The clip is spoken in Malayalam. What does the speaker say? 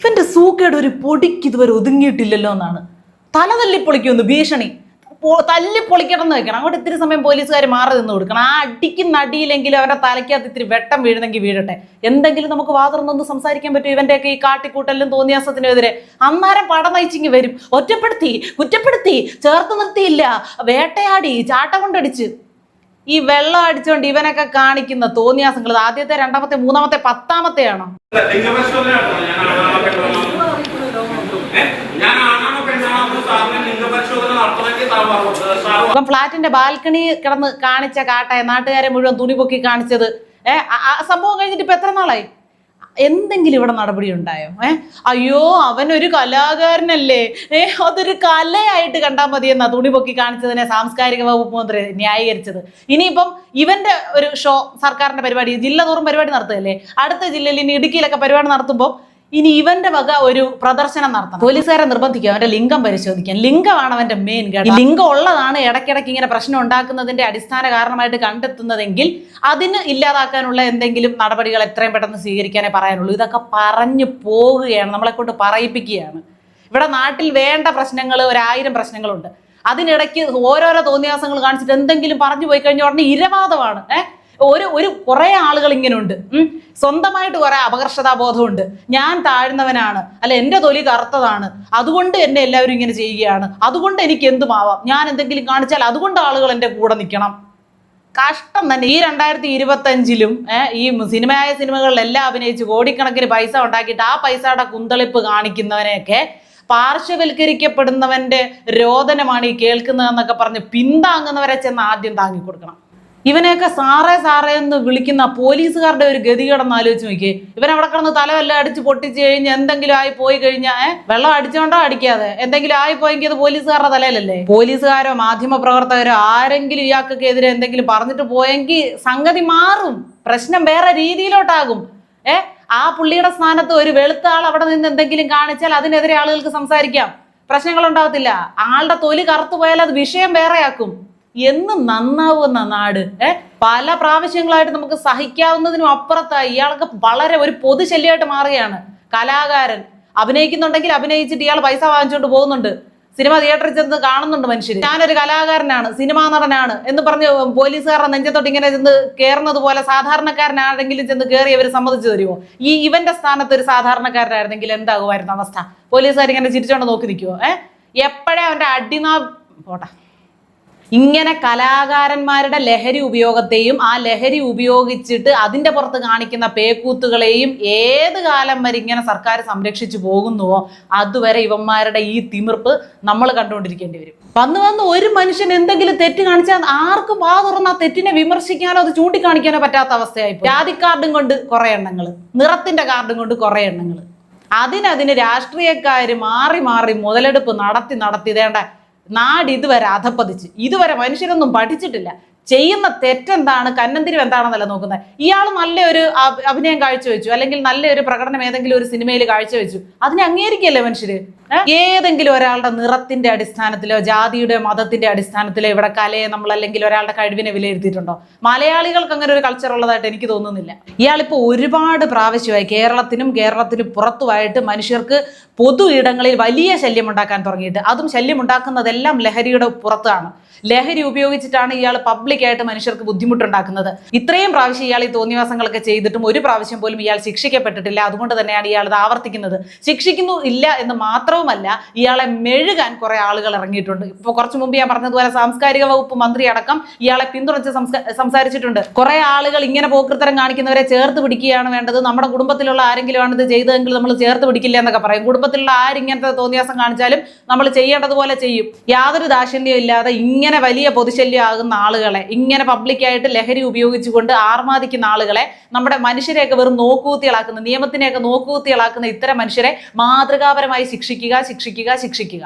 ഇവന്റെ സൂക്കേട് ഒരു പൊടിക്ക് ഇതുവരെ ഒതുങ്ങിയിട്ടില്ലല്ലോ എന്നാണ്. തല തല്ലി ഭീഷണി. തല്ലി പൊളിക്കണം എന്ന് വെക്കണം. അങ്ങോട്ട് ഇത്തിരി സമയം പോലീസുകാർ മാറി നിന്ന് കൊടുക്കണം. ആ അടിക്ക് നടിയില്ലെങ്കിൽ അവരുടെ തലയ്ക്കകത്ത് ഇത്തിരി വെട്ടം വീഴുന്നെങ്കിൽ വീഴട്ടെ. എന്തെങ്കിലും നമുക്ക് വാതിർന്നൊന്ന് സംസാരിക്കാൻ പറ്റും ഇവന്റെയൊക്കെ ഈ കാട്ടിക്കൂട്ടലിനും തോന്നിയാസത്തിനെതിരെ അന്നേരം പടം നയിച്ചിങ്ങി വരും. ഒറ്റപ്പെടുത്തി കുറ്റപ്പെടുത്തി ചേർത്ത് നിർത്തിയില്ല. വേട്ടയാടി ചാട്ട കൊണ്ടടിച്ച്. ഈ വെള്ളം അടിച്ചുകൊണ്ട് ഇവനൊക്കെ കാണിക്കുന്ന തോന്നിയാസങ്ങൾ ആദ്യത്തെ രണ്ടാമത്തെ മൂന്നാമത്തെ പത്താമത്തെയാണോ? പറഞ്ഞു സാർ ബാൽക്കണി കിടന്ന് കാണിച്ച കാട്ടായ നാട്ടുകാരെ മുഴുവൻ തുണി പൊക്കി കാണിച്ചത്. ഏഹ് ആ സംഭവം കഴിഞ്ഞിട്ട് ഇപ്പൊ എത്ര നാളായി? എന്തെങ്കിലും ഇവിടെ നടപടി ഉണ്ടായോ ഏ? അയ്യോ അവനൊരു കലാകാരനല്ലേ. ഏ അതൊരു കലയായിട്ട് കണ്ടാൽ മതി എന്നാ തുണി പൊക്കി കാണിച്ചതിനെ സാംസ്കാരിക വകുപ്പ് മന്ത്രി ന്യായീകരിച്ചത്. ഇനിയിപ്പം ഇവന്റെ ഒരു ഷോ സർക്കാരിന്റെ പരിപാടി ജില്ല തോറും പരിപാടി നടത്തുകയല്ലേ? അടുത്ത ജില്ലയിൽ ഇനി ഇടുക്കിയിലൊക്കെ പരിപാടി നടത്തുമ്പോൾ ഇനി ഇവന്റെ വക ഒരു പ്രദർശനം നടത്തണം. പോലീസുകാരെ നിർബന്ധിക്കുക അവന്റെ ലിംഗം പരിശോധിക്കാൻ. ലിംഗമാണ് അവന്റെ മെയിൻ ഘടകം ലിംഗം ഉള്ളതാണ് ഇടയ്ക്കിടയ്ക്ക് ഇങ്ങനെ പ്രശ്നം ഉണ്ടാക്കുന്നതിന്റെ അടിസ്ഥാന കാരണമായിട്ട് കണ്ടെത്തുന്നതെങ്കിൽ അതിന് ഇല്ലാതാക്കാനുള്ള എന്തെങ്കിലും നടപടികൾ എത്രയും പെട്ടെന്ന് സ്വീകരിക്കാനേ പറയാനുള്ളൂ. ഇതൊക്കെ പറഞ്ഞു പോവുകയാണ് നമ്മളെ കൊണ്ട് പറയിപ്പിക്കുകയാണ്. ഇവിടെ നാട്ടിൽ വേണ്ട പ്രശ്നങ്ങൾ ഒരായിരം പ്രശ്നങ്ങളുണ്ട്. അതിനിടയ്ക്ക് ഓരോരോ തോന്നിയാസങ്ങൾ കാണിച്ചിട്ട് എന്തെങ്കിലും പറഞ്ഞു പോയി കഴിഞ്ഞ ഉടനെ ഇരവാദമാണ്. ഏഹ് ഒരു ഒരു കുറെ ആളുകൾ ഇങ്ങനെ ഉണ്ട് ഉം. സ്വന്തമായിട്ട് കുറെ അപകർഷതാബോധമുണ്ട്. ഞാൻ താഴ്ന്നവനാണ്. അല്ല എന്റെ തൊലി കറുത്തതാണ്. അതുകൊണ്ട് എന്നെ എല്ലാവരും ഇങ്ങനെ ചെയ്യുകയാണ്. അതുകൊണ്ട് എനിക്ക് എന്തുമാവാം? ഞാൻ എന്തെങ്കിലും കാണിച്ചാൽ അതുകൊണ്ട് ആളുകൾ എന്റെ കൂടെ നിൽക്കണം. കഷ്ടം തന്നെ. ഈ രണ്ടായിരത്തി ഇരുപത്തഞ്ചിലും ഈ സിനിമയായ സിനിമകളിലെല്ലാം അഭിനയിച്ച് കോടിക്കണക്കിന് പൈസ ഉണ്ടാക്കിയിട്ട് ആ പൈസയുടെ കുന്തളിപ്പ് കാണിക്കുന്നവനെയൊക്കെ പാർശ്വവൽക്കരിക്കപ്പെടുന്നവന്റെ രോദനമാണ് ഈ കേൾക്കുന്നതെന്നൊക്കെ പറഞ്ഞ് പിന്താങ്ങുന്നവരെ ചെന്ന് ആദ്യം താങ്ങി കൊടുക്കണം ഇവനെയൊക്കെ സാറേ സാറേ എന്ന് വിളിക്കുന്ന പോലീസുകാരുടെ ഒരു ഗതികേടെന്ന് ആലോചിച്ച് നോക്കിയേ. ഇവൻ കിടന്ന് തലവെല്ലാം അടിച്ച് പൊട്ടിച്ച് കഴിഞ്ഞ് എന്തെങ്കിലും ആയി പോയി കഴിഞ്ഞാൽ വെള്ളം അടിച്ചോണ്ടോ അടിക്കാതെ. എന്തെങ്കിലും ആയി പോയെങ്കിൽ അത് പോലീസുകാരുടെ തലയിലല്ലേ? പോലീസുകാരോ മാധ്യമ പ്രവർത്തകരോ ആരെങ്കിലും ഇയാൾക്കൊക്കെ എതിരെ എന്തെങ്കിലും പറഞ്ഞിട്ട് പോയെങ്കിൽ സംഗതി മാറും. പ്രശ്നം വേറെ രീതിയിലോട്ടാകും. ഏ? ആ പുള്ളിയുടെ സ്ഥാനത്ത് ഒരു വെളുത്ത ആൾ അവിടെ നിന്ന് എന്തെങ്കിലും കാണിച്ചാൽ അതിനെതിരെ ആളുകൾക്ക് സംസാരിക്കാം. പ്രശ്നങ്ങൾ ഉണ്ടാവത്തില്ല. ആളുടെ തൊലി കറുത്തു പോയാൽ അത് വിഷയം വേറെയാക്കും. എന്ന് നന്നാവുന്ന നാട് ഏ? പല പ്രാവശ്യങ്ങളായിട്ട് നമുക്ക് സഹിക്കാവുന്നതിനും അപ്പുറത്തായി ഇയാൾക്ക് വളരെ ഒരു പൊതുശല്യമായിട്ട് മാറുകയാണ്. കലാകാരൻ. അഭിനയിക്കുന്നുണ്ടെങ്കിൽ അഭിനയിച്ചിട്ട് ഇയാൾ പൈസ വാങ്ങിച്ചുകൊണ്ട് പോകുന്നുണ്ട്. സിനിമ തിയേറ്ററിൽ ചെന്ന് കാണുന്നുണ്ട് മനുഷ്യർ ഞാനൊരു കലാകാരനാണ് സിനിമാ നടനാണ് എന്ന് പറഞ്ഞ് പോലീസുകാരുടെ നെഞ്ചത്തോട്ട് ഇങ്ങനെ ചെന്ന് കയറുന്നത് പോലെ സാധാരണക്കാരനാണെങ്കിലും ചെന്ന് കയറി അവർ സമ്മതിച്ചു തരുമോ? ഈ ഇവന്റെ സ്ഥാനത്ത് ഒരു സാധാരണക്കാരനായിരുന്നെങ്കിൽ എന്താകുമായിരുന്നു അവസ്ഥ? പോലീസുകാർ ഇങ്ങനെ ചിരിച്ചോണ്ട് നോക്കി നിൽക്കുമോ ഏഹ് എപ്പോഴേ അവന്റെ അടിനാ പോട്ടെ. ഇങ്ങനെ കലാകാരന്മാരുടെ ലഹരി ഉപയോഗത്തെയും ആ ലഹരി ഉപയോഗിച്ചിട്ട് അതിന്റെ പുറത്ത് കാണിക്കുന്ന പേക്കൂത്തുകളെയും ഏത് കാലം വരെ ഇങ്ങനെ സർക്കാർ സംരക്ഷിച്ചു പോകുന്നുവോ അതുവരെ ഇവന്മാരുടെ ഈ തിമിർപ്പ് നമ്മൾ കണ്ടുകൊണ്ടിരിക്കേണ്ടി വരും. വന്ന് വന്ന് ഒരു മനുഷ്യൻ എന്തെങ്കിലും തെറ്റ് കാണിച്ചാൽ ആർക്കും വാ തുറന്ന് ആ തെറ്റിനെ വിമർശിക്കാനോ അത് ചൂണ്ടിക്കാണിക്കാനോ പറ്റാത്ത അവസ്ഥയായി ജാതി കാർഡും കൊണ്ട് കുറെ എണ്ണങ്ങൾ നിറത്തിന്റെ കാർഡും കൊണ്ട് കുറെ എണ്ണങ്ങൾ അതിനതിന് രാഷ്ട്രീയക്കാർ മാറി മാറി മുതലെടുപ്പ് നടത്തി നടത്തി ഇതേണ്ട നാട് ഇതുവരെ അധപ്പതിച്ച് ഇതുവരെ മനുഷ്യരൊന്നും പഠിച്ചിട്ടില്ല. ചെയ്യുന്ന തെറ്റെന്താണ്? കന്നന്തിരി എന്താണെന്നല്ല നോക്കുന്നത്? ഇയാൾ നല്ലൊരു അഭ- അഭിനയം കാഴ്ചവെച്ചു. അല്ലെങ്കിൽ നല്ലൊരു പ്രകടനം ഏതെങ്കിലും ഒരു സിനിമയിൽ കാഴ്ചവെച്ചു. അതിനെ അംഗീകരിക്കല്ലേ മനുഷ്യര്? ഏതെങ്കിലും ഒരാളുടെ നിറത്തിന്റെ അടിസ്ഥാനത്തിലോ ജാതിയുടെ മതത്തിന്റെ അടിസ്ഥാനത്തിലോ ഇവിടെ കലയെ നമ്മൾ അല്ലെങ്കിൽ ഒരാളുടെ കഴിവിനെ വിലയിരുത്തിയിട്ടുണ്ടോ? മലയാളികൾക്ക് അങ്ങനെ ഒരു കൾച്ചർ ഉള്ളതായിട്ട് എനിക്ക് തോന്നുന്നില്ല. ഇയാളിപ്പോൾ ഒരുപാട് പ്രാവശ്യമായി കേരളത്തിനും കേരളത്തിന് പുറത്തുമായിട്ട് മനുഷ്യർക്ക് പൊതു ഇടങ്ങളിൽ വലിയ ശല്യം ഉണ്ടാക്കാൻ തുടങ്ങിയിട്ട്. അതും ശല്യം ഉണ്ടാക്കുന്നതെല്ലാം ലഹരിയുടെ പുറത്താണ്. ലഹരി ഉപയോഗിച്ചിട്ടാണ് ഇയാൾ പബ്ലിക്കായിട്ട് മനുഷ്യർക്ക് ബുദ്ധിമുട്ടുണ്ടാക്കുന്നത്. ഇത്രയും പ്രാവശ്യം ഇയാൾ ഈ തോന്നിവാസങ്ങളൊക്കെ ചെയ്തിട്ടും ഒരു പ്രാവശ്യം പോലും ഇയാൾ ശിക്ഷിക്കപ്പെട്ടിട്ടില്ല. അതുകൊണ്ട് തന്നെയാണ് ഇയാൾ ഇത് ആവർത്തിക്കുന്നത്. ശിക്ഷിക്കുന്നു ഇല്ല എന്ന് മാത്രവുമല്ല ഇയാളെ മെഴുകാൻ കുറെ ആളുകൾ ഇറങ്ങിയിട്ടുണ്ട്. ഇപ്പോൾ കുറച്ചു മുമ്പ് ഞാൻ പറഞ്ഞതുപോലെ സാംസ്കാരിക വകുപ്പ് മന്ത്രി അടക്കം ഇയാളെ പിന്തുണച്ച് സംസാരിച്ചിട്ടുണ്ട്. കുറെ ആളുകൾ ഇങ്ങനെ പോക്കൃത്തരം കാണിക്കുന്നവരെ ചേർത്ത് പിടിക്കുകയാണ് വേണ്ടത്. നമ്മുടെ കുടുംബത്തിലുള്ള ആരെങ്കിലും ആണ് ഇത് ചെയ്തതെങ്കിൽ നമ്മൾ ചേർത്ത് പിടിക്കില്ല എന്നൊക്കെ പറയും. കുടുംബത്തിലുള്ള ആരിങ്ങനത്തെ തോന്നിയാസം കാണിച്ചാലും നമ്മൾ ചെയ്യേണ്ടതുപോലെ ചെയ്യും. യാതൊരു ദാക്ഷിണ്യം ഇല്ലാതെ ഇങ്ങനെ വലിയ പൊതുശല്യം ആകുന്ന ആളുകളെ ഇങ്ങനെ പബ്ലിക്കായിട്ട് ലഹരി ഉപയോഗിച്ചുകൊണ്ട് ആർമാദിക്കുന്ന ആളുകളെ നമ്മുടെ മനുഷ്യരെയൊക്കെ വെറും നോക്കൂത്തികളാക്കുന്ന നിയമത്തിനെയൊക്കെ നോക്കൂത്തികളാക്കുന്ന ഇത്തരം മനുഷ്യരെ മാതൃകാപരമായി ശിക്ഷിക്കുക ശിക്ഷിക്കുക ശിക്ഷിക്കുക.